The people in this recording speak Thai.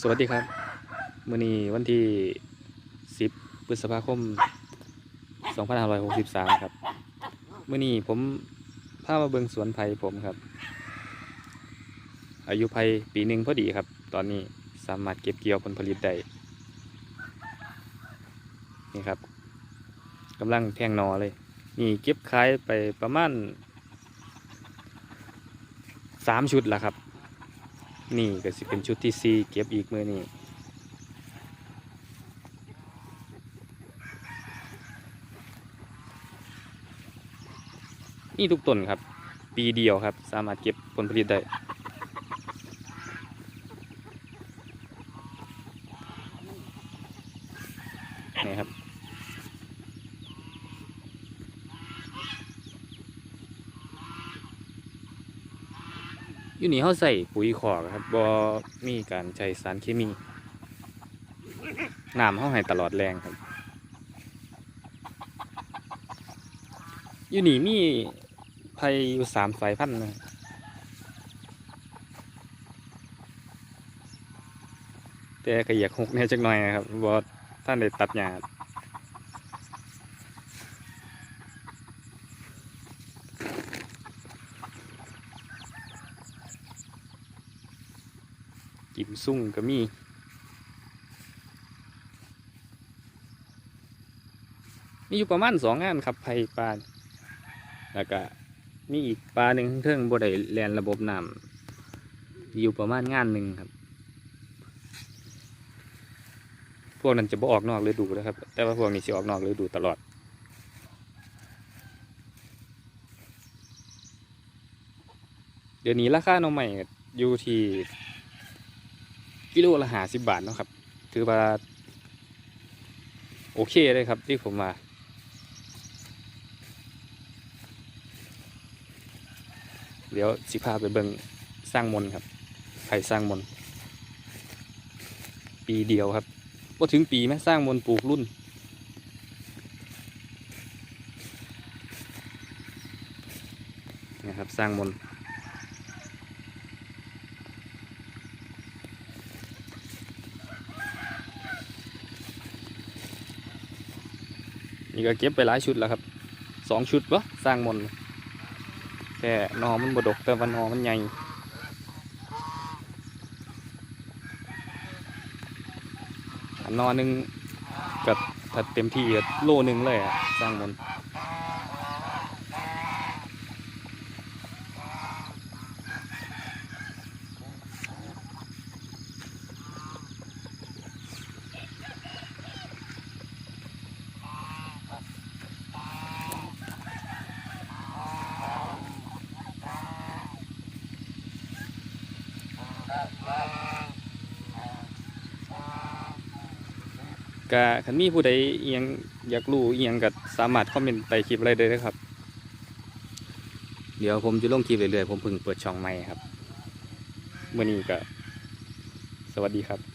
สวัสดีครับมื้อนี้วันที่ 10 พฤษภาคม 2563 ครับมื้อนี้ผมพามาเบิงสวนไผ่ผมครับ อายุไผ่ปีหนึ่งพอดีครับ ตอนนี้สามารถเก็บเกี่ยวผลผลิตได้นี่ครับกำลังแทงนอเลย นี่เก็บขายไปประมาณสามชุดแล้วครับ นี่ก็สิเป็นชุดที่สี่เก็บอีกมือนี่นี่ทุกต้นครับ ปีเดียวครับ สามารถเก็บผลผลิตได้นี่ครับ อยู่นี่เขาใส่ปุ๋ยขอกครับบ่มีการใช้สารเคมีน้ำเขาให้ตลอดแรงครับอยู่นี่มีไผ่อยู่สามสายพันธุ์นะแต่ก็อยากหกเนี่ยจักหน่อยนะครับบ่ท่านได้ตัดหญ้า กิมซุ่งก็มีมีอยู่ประมาณสองงานครับไผ่ปลาแล้วก็มีอีกปลาหนึ่งเทิงบ่ได้แลนระบบน้ำอยู่ประมาณงานหนึ่งครับ พวกนั้นจะบ่ออกนอกฤดูนะครับ แต่ว่าพวกนี้จะออกนอกฤดูตลอดเดี๋ยวนี้ราคาหน้องใหม่อยู่ที่ กิโลละหาสิบบาทเนาะครับ ถือว่า โอเคเลยครับที่ผมมาเดี๋ยวสิพาไปเบิงสร้างมนครับไผ่สร้างมน ปีเดียวครับว่าถึงปีไหมสร้างมนปลูกรุ่น นะครับ สร้างมน นี่ก็เก็บไปหลายชุดแล้วครับสองชุดวะสร้างมนแต่นอมันบดกแต่วันนอมันใหญ่อันอหนึ่งกับถ้าเต็มที่ก็โลหนึ่งเลยอะสร้างมน ก็คันมีผู้ใดเอียงอยากรู้เอียงก็สามารถคอมเมนต์ใต้คลิปอะไรได้เลยครับ เดี๋ยวผมจะลงคลิปเรื่อยๆผมเพิ่งเปิดช่องใหม่ครับวันนี้ก็ สวัสดีครับ